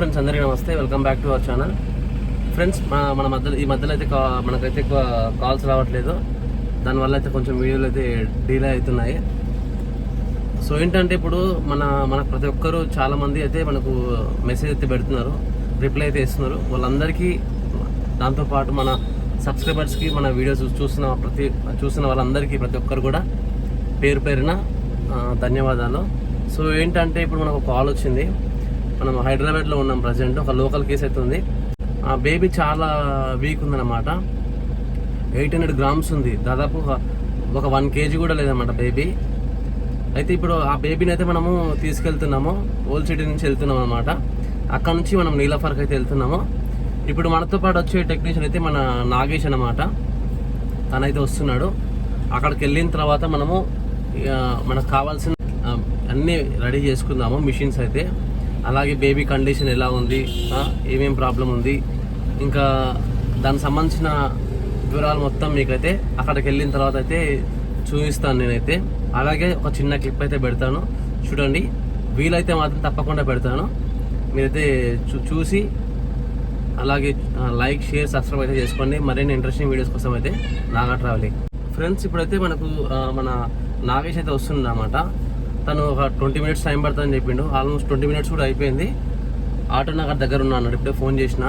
Friends అందరికీ నమస్తే. Welcome back to our channel friends మన మన మధ్యలో ఈ మధ్యలో అయితే కా- మనకైతే ఎక్కువ కాల్స్ రావట్లేదు. దానివల్ల అయితే కొంచెం వీడియోలు అయితే డీలే అవుతున్నాయి. సో ఏంటంటే ఇప్పుడు మన మన ప్రతి ఒక్కరు చాలామంది అయితే మనకు మెసేజ్ అయితే పెడుతున్నారు. రిప్లై అయితే ఇస్తున్నారు. వాళ్ళందరికీ దాంతోపాటు మన సబ్స్క్రైబర్స్కి మన వీడియోస్ చూస్తున్న ప్రతి చూస్తున్న వాళ్ళందరికీ ప్రతి ఒక్కరు కూడా పేరు పేరున ధన్యవాదాలు. సో ఏంటంటే ఇప్పుడు మనకు కాల్ వచ్చింది. మనం హైదరాబాద్లో ఉన్నాం ప్రజెంట్. ఒక లోకల్ కేసు అయితే ఉంది. ఆ బేబీ చాలా వీక్ ఉందన్నమాట. ఎయిట్ హండ్రెడ్ గ్రామ్స్ ఉంది. దాదాపు ఒక- వన్ కేజీ కూడా లేదన్నమాట బేబీ. అయితే ఇప్పుడు ఆ బేబీని అయితే మనము తీసుకెళ్తున్నాము. ఓల్డ్ సిటీ నుంచి వెళ్తున్నాం అనమాట అక్కడ నుంచి మనం నీలఫర్కి అయితే వెళ్తున్నాము. ఇప్పుడు మనతో పాటు వచ్చే టెక్నీషియన్ అయితే మన నాగేష్ అనమాట తనైతే వస్తున్నాడు. అక్కడికి వెళ్ళిన తర్వాత మనము మనకు కావాల్సిన అన్నీ రెడీ చేసుకుందాము మిషన్స్ అయితే. అలాగే బేబీ కండిషన్ ఎలా ఉంది ఏమేం ప్రాబ్లం ఉంది ఇంకా దానికి సంబంధించిన వివరాలు మొత్తం మీకైతే అక్కడికి వెళ్ళిన తర్వాత అయితే చూపిస్తాను నేనైతే. అలాగే ఒక చిన్న క్లిప్ అయితే పెడతాను. చూడండి వీలైతే మాత్రం తప్పకుండా పెడతాను. మీరైతే చూ- చూసి అలాగే లైక్ షేర్ సబ్స్క్రైబ్ అయితే చేసుకోండి. మరిన్ని ఇంట్రెస్టింగ్ వీడియోస్ కోసం అయితే నాగా ట్రావెలింగ్ ఫ్రెండ్స్ ఇప్పుడైతే మనకు మన నాగేష్ అయితే వస్తుందన్నమాట. తను ఒక ట్వంటీ మినిట్స్ టైం పడుతుందని చెప్పిండు. ఆల్మోస్ట్ ట్వంటీ మినిట్స్ కూడా అయిపోయింది. ఆటో నగర్ దగ్గర ఉన్నా అన్నాడు. ఇప్పుడే ఫోన్ చేసిన.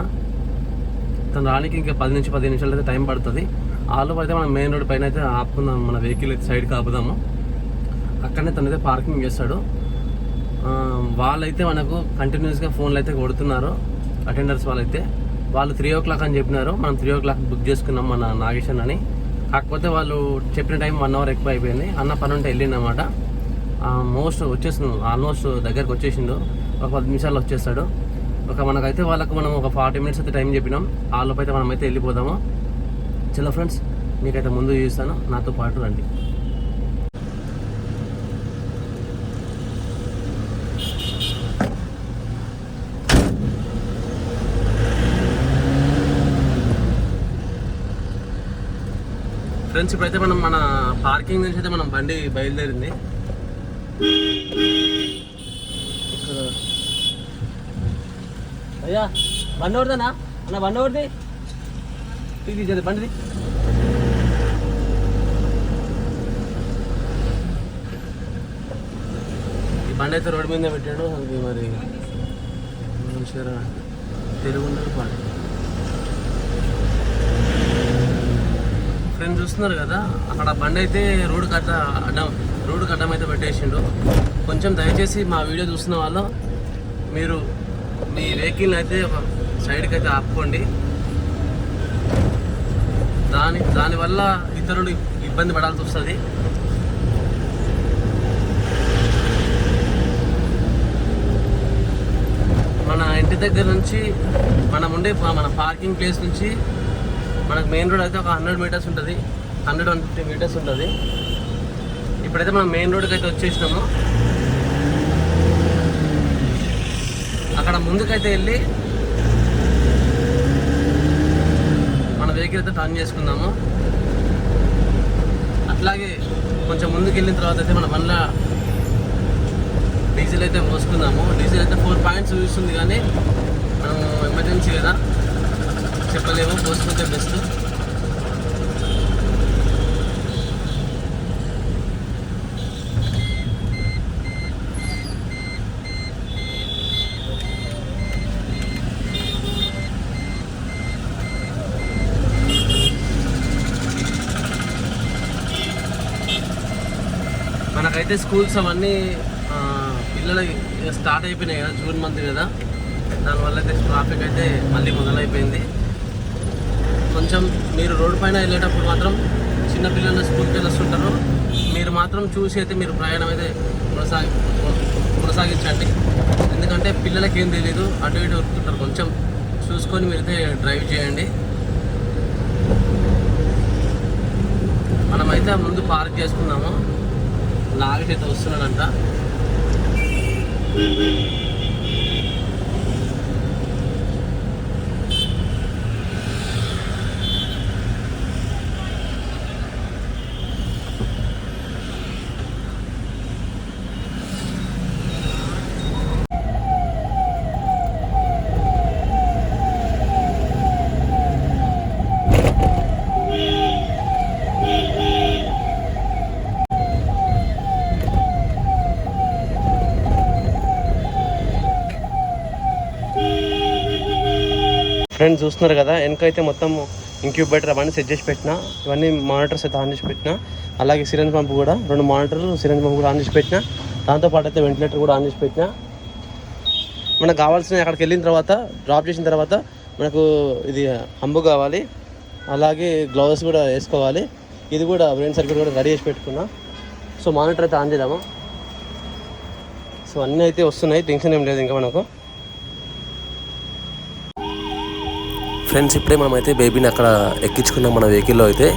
తను రానికి ఇంకా పది నుంచి పదిహేను నిమిషాలు అయితే టైం పడుతుంది. ఆలో అయితే మనం మెయిన్ రోడ్ పైన అయితే ఆపుకుందాం. మన వెహికల్ అయితే సైడ్కి ఆపుదాము. అక్కడనే తను అయితే పార్కింగ్ చేస్తాడు. వాళ్ళైతే మనకు కంటిన్యూస్గా ఫోన్లు అయితే కొడుతున్నారు. అటెండర్స్ వాళ్ళైతే. వాళ్ళు త్రీ ఓ క్లాక్ అని చెప్పినారు. మనం త్రీ ఓ క్లాక్ బుక్ చేసుకున్నాం మన నాగేశ్వర్ అని కాకపోతే వాళ్ళు చెప్పిన టైం వన్ అవర్ ఎక్కువ అయిపోయింది. అన్న పని ఉంటే వెళ్ళిండనమాట మోస్ట్ వచ్చేసిండు ఆల్మోస్ట్ దగ్గరకు వచ్చేసిండు. ఒక పది నిమిషాలు వచ్చేస్తాడు. ఒక మనకైతే వాళ్ళకు మనం ఒక ఫార్టీ మినిట్స్ అయితే టైం చెప్పినాం. ఆ లోపు అయితే మనం అయితే వెళ్ళిపోదాము. చలో ఫ్రెండ్స్ మీకైతే ముందు చూస్తాను నాతో పాటు రండి. ఫ్రెండ్స్ ఇప్పుడైతే మనం మన పార్కింగ్ నుంచి అయితే మనం బండి బయలుదేరింది. అయ్యా బండి ఎవరిదేనా అన్న బండి ఎవరిది? ఇది తీసేది బండిది. ఈ బండి అయితే రోడ్డు మీద పెట్టాడు అది మరి మంచిగా తెలుగు ఉండదు పాడు. ఫ్రెండ్స్ చూస్తున్నారు కదా అక్కడ బండి అయితే రోడ్డు కట్ట అడ్డం. రోడ్డు అడ్డం అయితే పెట్టేసిండు. కొంచెం దయచేసి మా వీడియో చూస్తున్న వాళ్ళు మీరు మీ వెహికల్ అయితే ఒక సైడ్కి అయితే ఆపుకోండి. దాని దానివల్ల ఇతరులు ఇబ్బంది పడాల్సి వస్తుంది. మన ఇంటి దగ్గర నుంచి మనం ఉండే మన పార్కింగ్ ప్లేస్ నుంచి మనకు మెయిన్ రోడ్ అయితే ఒక హండ్రెడ్ మీటర్స్ ఉంటుంది. హండ్రెడ్ వన్ ఫిఫ్టీ మీటర్స్ ఉంటుంది. ఇప్పుడైతే మనం మెయిన్ రోడ్కి అయితే వచ్చేసినాము. అక్కడ ముందుకైతే వెళ్ళి మన వెహికల్ అయితే టర్న్ చేసుకుందాము. అట్లాగే కొంచెం ముందుకు వెళ్ళిన తర్వాత అయితే మన బండ్ల డీజిల్ అయితే పోసుకుందాము డీజిల్ అయితే ఫోర్ పాయింట్స్ చూస్తుంది కానీ మనం ఎమర్జెన్సీ కదా చెప్పలేము. పోసుకుంటే బెస్ట్ నాకైతే స్కూల్స్ అవన్నీ ఆ, పిల్లలకి స్టార్ట్ అయిపోయినాయి కదా జూన్ మంత్ కదా. దానివల్ల అయితే ట్రాఫిక్ అయితే మళ్ళీ మొదలైపోయింది. కొంచెం మీరు రోడ్డు పైన వెళ్ళేటప్పుడు మాత్రం చిన్న పిల్లలు స్కూల్కి వెళ్ళొస్తుంటారు. మీరు మాత్రం చూసి అయితే మీరు ప్రయాణం అయితే కొనసాగి కొనసాగించండి. ఎందుకంటే పిల్లలకి ఏం తెలియదు అటు ఇటు వస్తుంటారు. కొంచెం చూసుకొని మీరైతే డ్రైవ్ చేయండి. మనమైతే ముందు పార్క్ చేసుకున్నాము నాగేష్ వస్తున్నాడంట. ఫ్రెండ్స్ చూస్తున్నారు కదా వెనకైతే మొత్తం ఇంక్యూబేటర్ అవన్నీ సెట్ చేసి పెట్టిన ఇవన్నీ మానిటర్స్ అయితే ఆన్ చేసి పెట్టిన అలాగే సిరంజ్ పంప్ కూడా రెండు మానిటర్లు సిరంజ్ పంప్ కూడా ఆన్ చేసి పెట్టిన దాంతోపాటు అయితే వెంటిలేటర్ కూడా ఆన్ చేసి పెట్టిన. మనకు కావాల్సిన అక్కడికి వెళ్ళిన తర్వాత డ్రాప్ చేసిన తర్వాత మనకు ఇది అంబు కావాలి అలాగే గ్లౌజెస్ కూడా వేసుకోవాలి ఇది కూడా బ్రెయిన్ సర్కిల్ కూడా రెడీ చేసి పెట్టుకున్నా. సో మానిటర్ అయితే ఆన్ చేద్దాము? సో అన్నీ అయితే వస్తున్నాయి టెన్షన్ ఏం లేదు ఇంకా మనకు. ఫ్రెండ్స్ ఇప్పుడే మనం అయితే బేబీని అక్కడ ఎక్కించుకున్నాం మన వెహికల్లో అయితే.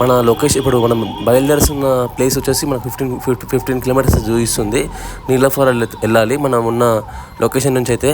మన లొకేషన్ ఇప్పుడు మనం బయలుదేరుతున్న ప్లేస్ వచ్చేసి మనకు ఫిఫ్టీన్ ఫిఫ్టీన్ కిలోమీటర్స్ చూపిస్తుంది నీలఫర్ వెళ్ళాలి మనం ఉన్న లొకేషన్ నుంచి అయితే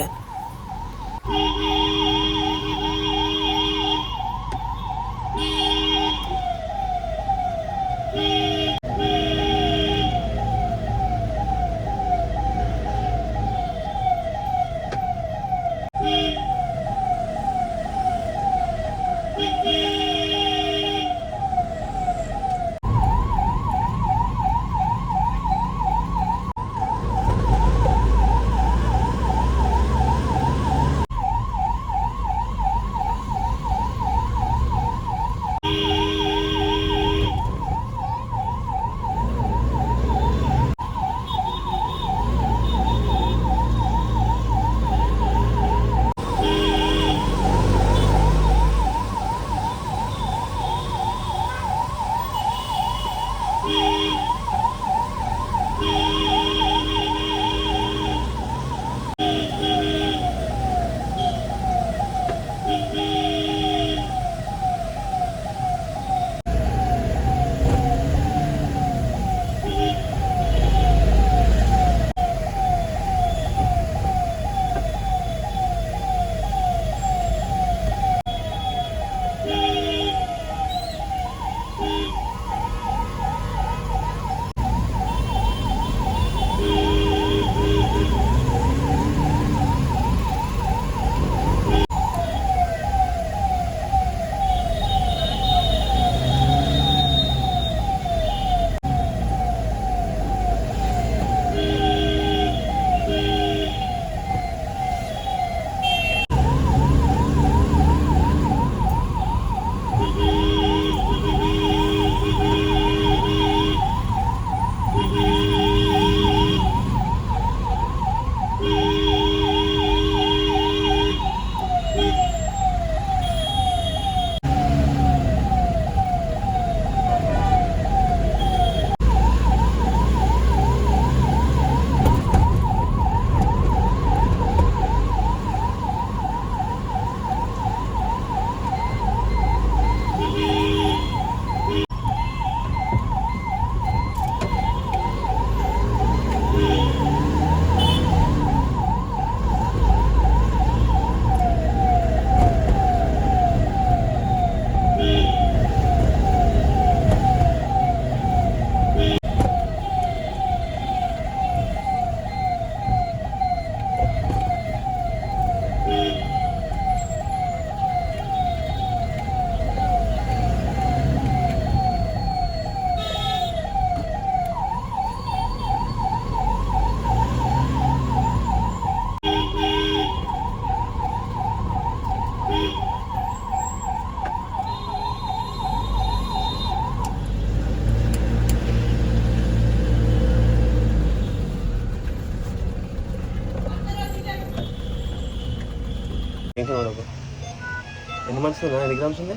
ఎన్ని మంత్స్ ఉందా ఎన్ని గ్రామ్స్ ఉంది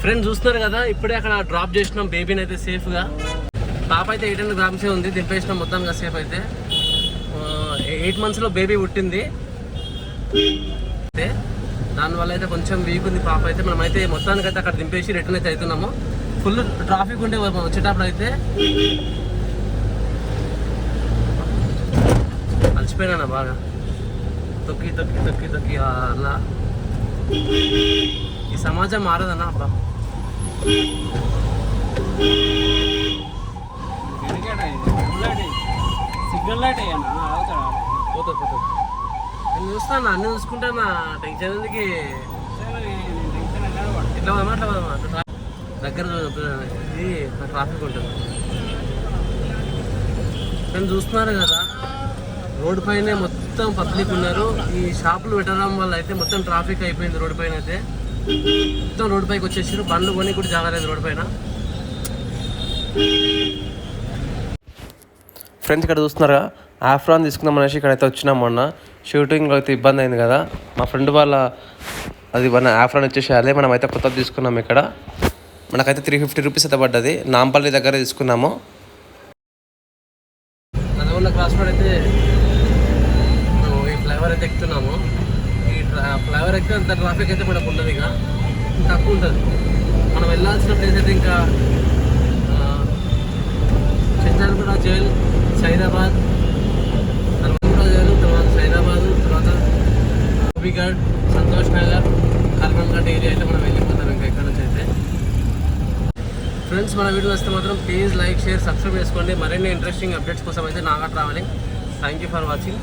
ఫ్రెండ్స్ చూస్తున్నారు కదా ఇప్పుడే అక్కడ డ్రాప్ చేసినాం బేబీని అయితే సేఫ్గా పాప అయితే ఎయిట్ హండ్రెడ్ గ్రామ్సే ఉంది దింపేసినాం మొత్తంగా సేఫ్ అయితే. ఎయిట్ మంత్స్లో బేబీ పుట్టింది. దానివల్ల అయితే కొంచెం వీక్ ఉంది పాప అయితే. మనం అయితే మొత్తానికి అయితే అక్కడ దింపేసి రిటర్న్ అయితే అవుతున్నాము. ఫుల్ ట్రాఫిక్ ఉంటే వచ్చేటప్పుడు అయితే అలసిపోయినా బాగా? తొక్కి తొక్కి తొక్కి తొక్కి అలా. ఈ సమాజం మారదన్నా అబ్బా. సిగ్నల్ లైట్ అయ్యానా పోతుంది పోతుంది. నేను చూస్తాను అన్ని చూసుకుంటానా టెన్షన్ ఎందుకు? ఇట్లా పోదామా అట్లా దగ్గర ఇది ట్రాఫిక్ ఉంటుంది. ఫ్రెండ్స్ చూస్తున్నారు కదా రోడ్డు పైనే మొత్తం పబ్లిక్ ఉన్నారు. ఈ షాపులు పెట్టడం వల్ల అయితే మొత్తం ట్రాఫిక్ అయిపోయింది రోడ్డు పైన అయితే. మొత్తం రోడ్డు పైకి వచ్చేసారు బండ్లు కొని కూడా జాగలేదు రోడ్డు పైన. ఫ్రెండ్స్ ఇక్కడ చూస్తున్నారా ఆఫ్రాన్ తీసుకుందాం అనేసి ఇక్కడైతే వచ్చినాం మొన్న. షూటింగ్ అయితే ఇబ్బంది అయింది కదా. మా ఫ్రెండ్ వాళ్ళ అది మన ఆఫ్రాన్ వచ్చేసేయాలి. మనం అయితే కొత్తది తీసుకున్నాం ఇక్కడ. మనకైతే త్రీ ఫిఫ్టీ రూపీస్ అయితే పడ్డది. నాంపల్లి దగ్గర తీసుకున్నాము. నల్గొండ క్రాస్ రోడ్ అయితే ఈ ఫ్లైఓవర్ అయితే ఎక్కుతున్నాము. ఈ ఫ్లైఓవర్ ఎక్కితే అంత ట్రాఫిక్ అయితే మనకు ఉండదు ఇక. తక్కువ ఉంటుంది. మనం వెళ్ళాల్సిన ప్లేస్ అయితే ఇంకా చంద్రగూడ జైల్ సైదాబాద్ నల్గొండ జైలు తర్వాత సైదాబాద్ తర్వాత హబీగఢ్ సంతోష్ నగర్ కర్మంఘట్ ఏరియా అయితే మనం వెళ్ళిపోతాం ఇంకా ఇక్కడ నుంచి అయితే ఫ్రెండ్స్ మన వీడియో వస్తే మాత్రం ప్లీజ్ లైక్ షేర్ సబ్స్క్రైబ్ చేసుకోండి. మరిన్ని ఇంట్రెస్టింగ్ అప్డేట్స్ కోసం అయితే నాగట్ రావాలి. Thank you for watching